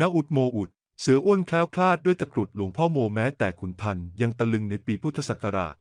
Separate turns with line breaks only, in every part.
ณอุดโมอุด เสืออ้วนแคล้วคลาดด้วยตะกรุดหลวงพ่อโมแม้แต่ขุนพันธ์ยังตะลึงในปีพุทธศักราช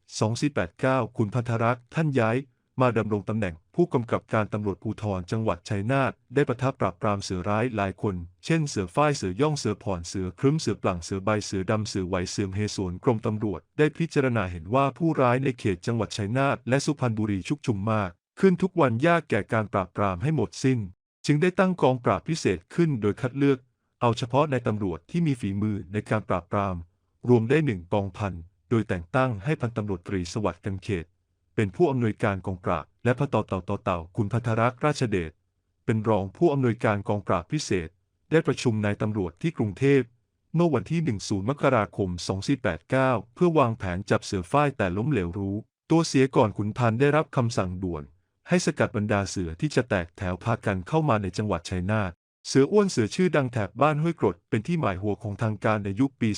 2489ขุนพันธรักษ์ท่านย้าย มาดำรงตำแหน่งผู้กำกับการตำรวจภูธรจังหวัดชัยนาทได้ประทับปราบปรามเสือร้ายหลายคน เช่นเสือฝ้ายเสือย่องเสือผ่อนเสือครึ้มเสือปลั่งเสือใบเสือดำเสือไหวเสือเฮสวนกรมตำรวจ ได้พิจารณาเห็นว่าผู้ร้ายในเขตจังหวัดชัยนาทและสุพรรณบุรีชุกชุมมาก ขึ้นทุกวันยากแก่การปราบปรามให้หมดสิ้น จึงได้ตั้งกองปราบพิเศษขึ้นโดยคัดเลือก เอาเฉพาะในตำรวจที่มีฝีมือในการปราบปราม รวมได้หนึ่งกองพัน โดยแต่งตั้งให้พันตำรวจตรีสวัสดิ์กันเขต เป็นผู้อำนวยการกองปราบ และพระต่อเต่าต่อเต่าคุณพัทรักษ์ราชเดช เป็นรองผู้อำนวยการกองปราบพิเศษ ได้ประชุมนายตำรวจที่กรุงเทพ เมื่อวันที่ 10 มกราคม 2489 เพื่อวางแผนจับเสือฝ้ายแต่ล้มเหลวรู้ ตัวเสียก่อนขุนพันได้รับคำสั่งด่วน ให้สกัดบรรดาเสือที่จะแตกแถวพากันเข้ามาในจังหวัดชัยนาท เสืออ้วนเสือชื่อดังแถบบ้านห้วยกรดเป็นที่หมายหัวของทางการในยุคปี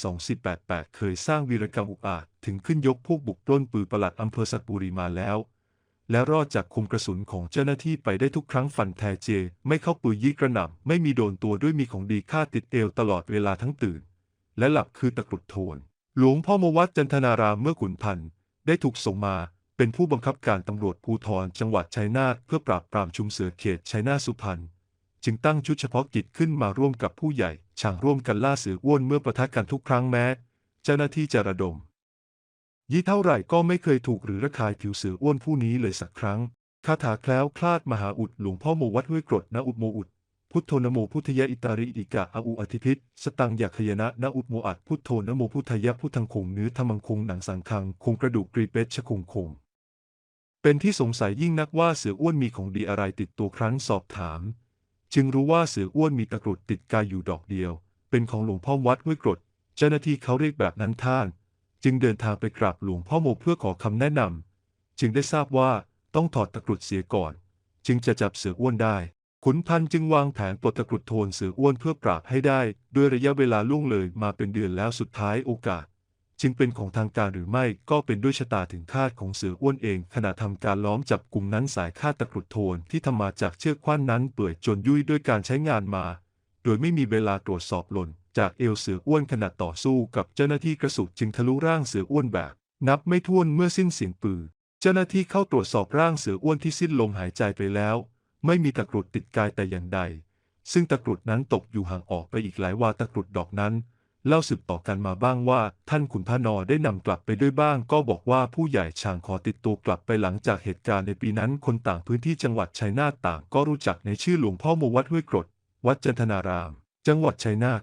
2488 เคยสร้างวีรกรรมอุกอาจถึงขึ้นยกพวกบุกปล้นปืนประหลัดอำเภอสัตบุรีมาแล้ว และรอดจากคุมกระสุนของเจ้าหน้าที่ไปได้ทุกครั้งฟันแทเจ ไม่เข้าปืนยิงกระหน่ำไม่มีโดนตัวด้วยมีของดีค่าติดเอวตลอดเวลาทั้งตื่น และหลับคือตะกรุดโทน หลวงพ่อมวัดจันทนารามเมื่อขุนพันธ์ได้ถูกส่งมาเป็นผู้บังคับการตำรวจภูธรจังหวัดชัยนาทเพื่อปราบปรามชุมเสือเขตชัยนาทสุพรรณ จึงตั้งชุดเฉพาะกิจขึ้นมาร่วมกับผู้ใหญ่ช่างร่วมกันล่าเสืออ้วนเมื่อประทะกันทุกครั้งแม้ เจ้าหน้าที่จะระดม ยี่เท่าไหร่ก็ไม่เคยถูกหรือระคายผิวเสืออ้วนผู้นี้เลยสักครั้งคาถาแคล้วคลาดมหาอุดหลวงพ่อโมวัดห้วยกรดณอุดโมอุดพุทโธนโมพุทธยะอิตาริอิกะอาอุอธิพิษสตังอยากขยนะณอุดโมอัดพุทโธนโมพุทธยะพุทธังคงเนื้อธรรมังคงหนังสังคังคงกระดูกกรีเปชชคงคง เป็นที่สงสัยยิ่งนักว่าเสืออ้วนมีของดีอะไรติดตัวครั้นสอบถาม จึงรู้ว่าเสืออ้วนมีตะกรุดติดกายอยู่ดอกเดียว เป็นของหลวงพ่อวัดห้วยกรด เจ้าหน้าที่เขาเรียกแบบนั้นท่าน จึงเดินทางไปกราบหลวงพ่อโมเพื่อขอคำแนะนำจึงได้ทราบว่าต้องถอดตะกรุดเสียก่อน จึงจะจับเสืออ้วนได้ ขุนพันจึงวางแผนปลดตะกรุดโทนเสืออ้วนเพื่อปราบให้ได้ ด้วยระยะเวลาล่วงเลยมาเป็นเดือนแล้วสุดท้ายโอกาส จึงเป็นของทางการหรือไม่ก็เป็นด้วยชะตาถึงคาดของเสืออ้วนเอง ขณะทำการล้อมจับกลุ่มนั้นสายคาดตะกรุดโทนที่ทำมาจากเชือกคว้านนั้นเปื่อยจนยุ่ยด้วยการใช้งานมา โดยไม่มีเวลาตรวจสอบหล่น จากเอวเสืออ้วนขณะต่อสู้กับเจ้าหน้าที่กระสุนจึงทะลุร่างเสืออ้วนแบบ นับไม่ถ้วนเมื่อสิ้นเสียงปืนเจ้าหน้าที่เข้าตรวจสอบร่างเสืออ้วนที่สิ้นลมหายใจไปแล้ว ไม่มีตะกรุดติดกายแต่อย่างใด ซึ่งตะกรุดนั้นตกอยู่ห่างออกไปอีกหลายวาตะกรุดดอกนั้น เล่าสืบต่อกันมาบ้างว่า ท่านขุนพนอได้นำกลับไปด้วยบ้าง ก็บอกว่าผู้ใหญ่ช่างขอติดตัวกลับไปหลังจากเหตุการณ์ในปีนั้นคนต่างพื้นที่จังหวัดชัยนาทต่าง ก็รู้จักในชื่อหลวงพ่อมวัดห้วยกรด วัดจันทนาราม จังหวัดชัยนาท